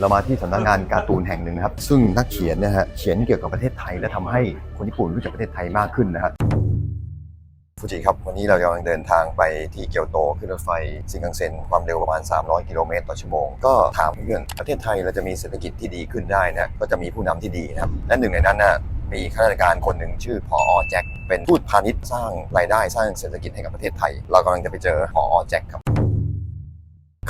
เรามาที่สำนักงานการ์ตูนแห่งหนึ่งนะครับ ซึ่งนักเขียนนะฮะเขียนเกี่ยวกับประเทศไทยและทำให้คนญี่ปุ่นรู้จักประเทศไทยมากขึ้นนะครับฟูจิครับวันนี้เรากำลังเดินทางไปที่เกียวโตขึ้นรถไฟซินคังเซ็นความเร็วประมาณ 300 กิโลเมตรต่อชั่วโมง ก็ถามเพื่อนประเทศไทยเราจะมีเศรษฐกิจที่ดีขึ้นได้นะก็จะมีผู้นำที่ดีนะครับและหนึ่งในนั้นน่ะมีข้าราชการคนหนึ่งชื่อพออแจ็คเป็นทูตพาณิชย์สร้างรายได้สร้างเศรษฐกิจให้กับประเทศไทย เรากำลังจะไปเจอพออแจ็คครับ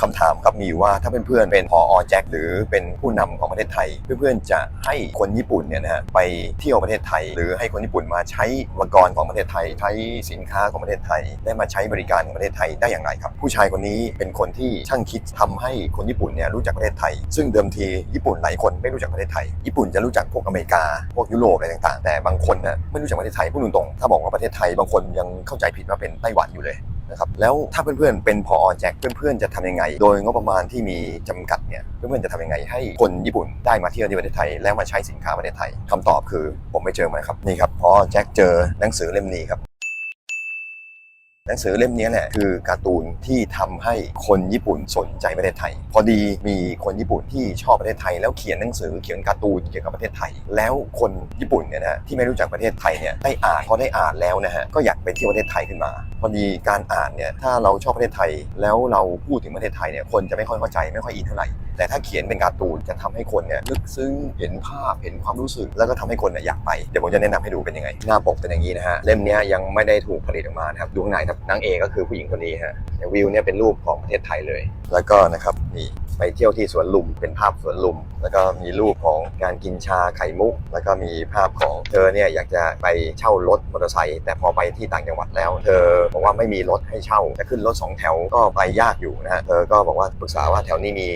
คำถามครับมีอยู่ว่าถ้าเพื่อนๆเป็นพออแจ็คหรือเป็นผู้นำของประเทศไทย เพื่อนๆจะให้คนญี่ปุ่นเนี่ยนะฮะไปเที่ยวประเทศไทย หรือให้คนญี่ปุ่นมาใช้อุปกรณ์ของประเทศไทย ใช้สินค้าของประเทศไทย ได้มาใช้บริการของประเทศไทยได้อย่างไรครับ ผู้ชายคนนี้เป็นคนที่ช่างคิดทำให้คนญี่ปุ่นเนี่ยรู้จักประเทศไทย ซึ่งเดิมทีญี่ปุ่นหลายคนไม่รู้จักประเทศไทย ญี่ปุ่นจะรู้จักพวกอเมริกาพวกยุโรปอะไรต่างๆ แต่บางคนน่ะไม่รู้จักประเทศไทยพูดตรงๆถ้าบอกว่าประเทศไทยบางคนยังเข้าใจผิดว่าเป็นไต้หวันอยู่เลย นะครับแล้วถ้าเพื่อนๆเป็นพอแจ็คเพื่อนๆจะทำยังไง โดยงบประมาณที่มีจำกัดเนี่ยเพื่อนๆจะทำยังไง ให้คนญี่ปุ่นได้มาเที่ยวที่ประเทศไทย แล้วมาใช้สินค้าประเทศไทยคำตอบคือผมไปเจอมาครับนี่ครับพอแจ็คเจอหนังสือเล่มนี้ครับ หนังสือเล่มนี้แหละคือการ์ตูนที่ทำให้คนญี่ปุ่นสนใจประเทศไทย พอดีมีคนญี่ปุ่นที่ชอบประเทศไทย แล้วเขียนหนังสือเขียนการ์ตูนเกี่ยวกับประเทศไทย แล้วคนญี่ปุ่นเนี่ยนะที่ไม่รู้จักประเทศไทยเนี่ยได้อ่านพอได้อ่านแล้วนะฮะก็อยากไปเที่ยวประเทศไทยขึ้นมา พอดีการอ่านเนี่ยถ้าเราชอบประเทศไทยแล้วเราพูดถึงประเทศไทยเนี่ยคนจะไม่ค่อยเข้าใจไม่ค่อยอินเท่าไหร่ แต่ถ้าเขียนเป็นการ์ตูนจะทำให้คนเนี่ยลึกซึ้งเห็นภาพเห็นความรู้สึก แล้วก็ทำให้คนเนี่ยอยากไปเดี๋ยวผมจะแนะนำให้ดูเป็นยังไง หน้าปกเป็นอย่างนี้นะฮะเล่มนี้ยังไม่ได้ถูกผลิตออกมานะครับดูข้างในครับนางเอกก็คือผู้หญิงคนนี้ฮะวิวเนี่ยเป็นรูปของประเทศไทยเลย แล้วก็นะครับนี่ ไปเที่ยวที่สวนลุมเป็นภาพสวนลุม แล้วก็มีรูปของการกินชาไข่มุก แล้วก็มีภาพของเธอเนี่ยอยากจะไปเช่ารถมอเตอร์ไซค์แต่พอไปที่ต่างจังหวัดแล้ว เธอบอกว่าไม่มีรถให้เช่าจะขึ้นรถสองแถวก็ไปยากอยู่นะฮะเธอก็บอกว่าปรึกษาว่าแถวนี้มี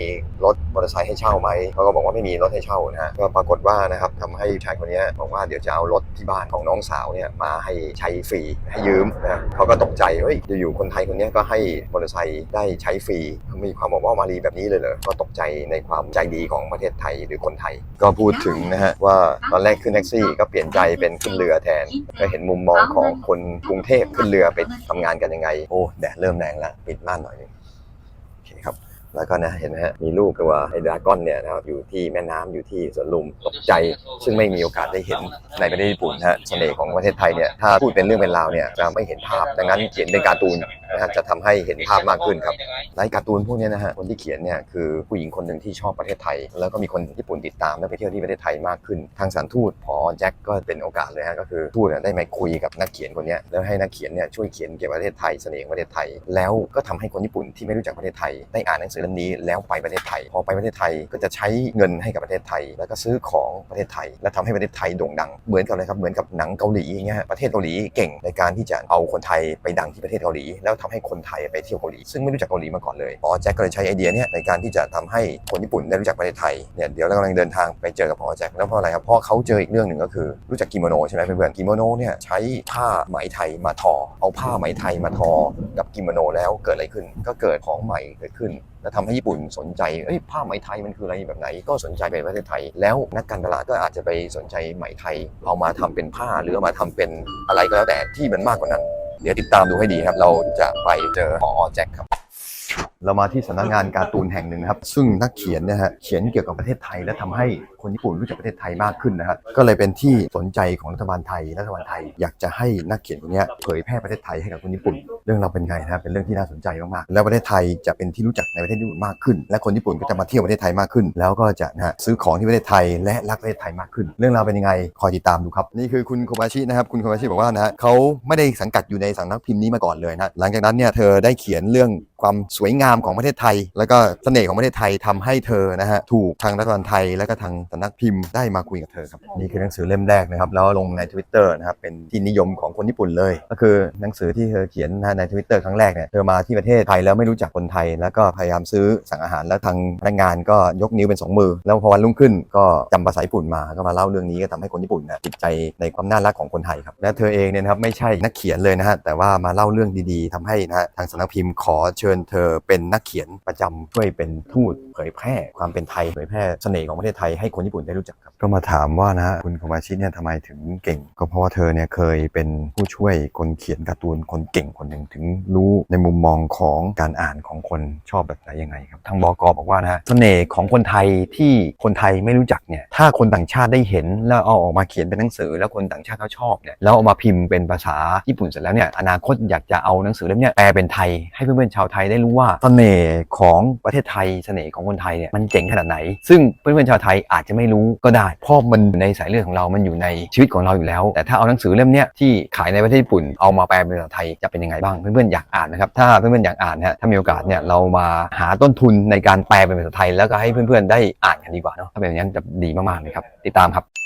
รถมอเตอร์ไซค์ให้เช่าไหมเขาก็บอกว่าไม่มีรถให้เช่านะฮะก็ปรากฏว่านะครับทำให้ชายคนนี้บอกว่าเดี๋ยวจะเอารถที่บ้านของน้องสาวเนี่ยมาให้ใช้ฟรีให้ยืมนะเขาก็ตกใจเฮ้ยอยู่ๆคนไทยคนนี้ก็ให้มอเตอร์ไซค์ได้ใช้ฟรีมีความบอกว่ามารีแบบนี้เลยเหรอก็ตกใจในความใจดีของประเทศไทยหรือคนไทย ก็พูดถึงนะฮะว่าตอนแรกขึ้นแท็กซี่ก็เปลี่ยนใจเป็นขึ้นเรือแทน ก็เห็นมุมมองของคนกรุงเทพขึ้นเรือไปทำงานกันยังไง โอ้แดดเริ่มแรงแล้วปิดม่านหน่อยนึงโอเคครับ แล้วก็นะเห็นไหมฮะมีลูกตัวไอ้ดราก้อนเนี่ยนะครับอยู่ที่แม่น้ำอยู่ที่สวนลุมตกใจ ซึ่งไม่มีโอกาสได้เห็นในประเทศญี่ปุ่นนะฮะเสน่ห์ของประเทศไทยเนี่ยถ้าพูดเป็นเรื่องเป็นราวเนี่ยจะไม่เห็นภาพดังนั้นเขียนเป็นการ์ตูนนะฮะจะทำให้เห็นภาพมากขึ้นครับในการ์ตูนพวกนี้นะฮะคนที่เขียนเนี่ยคือผู้หญิงคนหนึ่งที่ชอบประเทศไทย แล้วก็มีคนญี่ปุ่นติดตามและไปเที่ยวที่ประเทศไทยมากขึ้น ทางสถารทูตพอแจ็คก็เป็นโอกาสเลยฮะก็คือทูตได้มาคุยกับนักเขียนคนนี้แล้วให้นักเขียนเนี่ยช่วยเขียนเกี่ยวกับประเทศไทยเสน่ห์ประเทศไทย แล้วก็ทำให้คนญี่ปุ่นที่ไม่รู้จักประเทศไทยได้อ่านหนังสือเล่มนี้แล้วไปประเทศไทย พอไปประเทศไทยก็จะใช้เงินให้กับประเทศไทย แล้วก็ซื้อของประเทศไทย และทำให้ประเทศไทยโด่งดัง เหมือนกับอะไรครับ เหมือนกับหนังเกาหลีอย่างเงี้ยฮะประเทศเกาหลีเก่งในการที่จะเอาคนไทยไปดังที่ประเทศเกาหลี แล้วทำให้คนไทยไปเที่ยวเกาหลี ซึ่งไม่รู้จักเกาหลีมาก่อนเลยพอแจ็คก็เลยใช้ไอเดียเนี้ยในการที่จะทำให้คนญี่ปุ่นได้รู้จักประเทศไทย เนี่ยเดี๋ยวเรากำลังเดินทางไปเจอกับพอแจ็คแล้วเพราะอะไรครับ เพราะเขาเจออีกเรื่องหนึ่งก็คือรู้จักกิโมโนใช่ไหมเพื่อนๆ กิโมโนเนี่ยใช้ผ้าไหมไทยมาทอ เอาผ้าไหมไทยมาทอ กับกิโมโนแล้วเกิดอะไรขึ้น ก็เกิดของใหม่เกิดขึ้น แล้วทำให้ญี่ปุ่นสนใจเอ้ยผ้าไหมไทยมันคืออะไรแบบไหน ก็สนใจไปประเทศไทย แล้วนักการตลาดก็อาจจะไปสนใจไหมไทย เอามาทำเป็นผ้าหรือเอามาทำเป็นอะไรก็แล้วแต่ที่มันมากกว่านั้น เดี๋ยวติดตามดูให้ดีครับ เราจะไปเจอหมอแจ็คครับ เรามาที่สำนักงานการ์ตูนแห่งหนึ่งนะครับ ซึ่งนักเขียนเนี่ยฮะเขียนเกี่ยวกับประเทศไทย และทำให้คนญี่ปุ่นรู้จักประเทศไทยมากขึ้นนะครับก็เลยเป็นที่สนใจของรัฐบาลไทยรัฐบาลไทย อยากจะให้นักเขียนคนนี้เผยแพร่ประเทศไทยให้กับคนญี่ปุ่น เรื่องเราเป็นไงนะครับเป็นเรื่องที่น่าสนใจมากๆแล้วประเทศไทยจะเป็นที่รู้จักในประเทศญี่ปุ่นมากขึ้น และคนญี่ปุ่นก็จะมาเที่ยวประเทศไทยมากขึ้น แล้วก็จะนะฮะซื้อของที่ประเทศไทยและรักประเทศไทยมากขึ้น เรื่องราวเป็นยังไงคอยติดตามดูครับนี่คือคุณโคบาชินะครับคุณโคบาชิบอกว่านะฮะเขาไม่ได้สังกัดอยู่ในสำนักพิมพ์นี้มาก่อนเลยนะหลังจากนั้นเนี่ยเธอได้เขียนเรื่อง ความสวยงามของประเทศไทย แล้วก็เสน่ห์ของประเทศไทยทำให้เธอนะฮะถูกทางรัฐบาลไทยและก็ทางสำนักพิมพ์ได้มาคุยกับเธอครับนี่คือหนังสือเล่มแรกนะครับแล้วลงใน Twitter นะครับเป็นที่นิยมของคนญี่ปุ่นเลย ก็คือหนังสือที่เธอเขียนนะฮะใน Twitter ครั้งแรกเนี่ยเธอมาที่ประเทศไทยแล้วไม่รู้จักคนไทย แล้วก็พยายามซื้อสั่งอาหารแล้วทางพนักงานก็ยกนิ้วเป็นสองมือ แล้วพอวันรุ่งขึ้นก็จำภาษาญี่ปุ่นมาก็มาเล่าเรื่องนี้ก็ทำให้คนญี่ปุ่นเนยติดใจในความน่ารักของคนไทยครับและเธอเองเนี่ยนะครับไม่ใช่นักเขียนเลยนะฮะแต่ว่ามาเล่าเรื่องดีๆทำให้นะฮะทางสำนักพิมพ์ขอเชิญญเธอเป็นนักเขียนประจำช่วยเป็นทูตเผยแพร่ความเป็นไทยเผยแพร่เสน่ห์ของประเทศไทยให้คนญี่ปุ่นได้รู้จักครับก็มาถามว่านะฮะคุณคมาชิเนี่ยทำไมถึงเก่ง ก็เพราะว่าเธอเนี่ยเคยเป็นผู้ช่วยคนเขียนการ์ตูนคนเก่งคนหนึ่งถึงรู้ในมุมมองของการอ่านของคนชอบแบบไหนยังไงครับทางบกบอกว่านะฮะเสน่ห์ของคนไทยที่คนไทยไม่รู้จักเนี่ยถ้าคนต่างชาติได้เห็นแล้วเอาออกมาเขียนเป็นหนังสือ แล้วคนต่างชาติเขาชอบเนี่ยแล้วเอามาพิมพ์เป็นภาษาญี่ปุ่นเสร็จแล้วเนี่ยอนาคตอยากจะเอาหนังสือเล่มนี้แปลเป็นไทยให้เพื่อนๆชาวไทยได้รู้ว่าเสน่ห์ของประเทศไทยเสน่ห์ของคนไทยเนี่ยมันเจ๋งขนาดไหน ซึ่งเพื่อนๆชาวไทยอาจจะไม่รู้ก็ได้ เพราะมันในสายเลือดของเรา มันอยู่ในชีวิตของเราอยู่แล้ว แต่ถ้าเอาหนังสือเล่มนี้ที่ขายในประเทศญี่ปุ่นเอามาแปลเป็นภาษาไทยจะเป็นยังไงบ้างเพื่อนๆอยากอ่านนะครับถ้าเพื่อนๆอยากอ่านนะฮะถ้ามีโอกาสเนี่ยเรามาหาต้นทุนในการแปลเป็นภาษาไทย แล้วก็ให้เพื่อนๆได้อ่านกันดีกว่าเนาะถ้าเป็นอย่างนั้นจะดีมากๆเลยครับติดตามครับ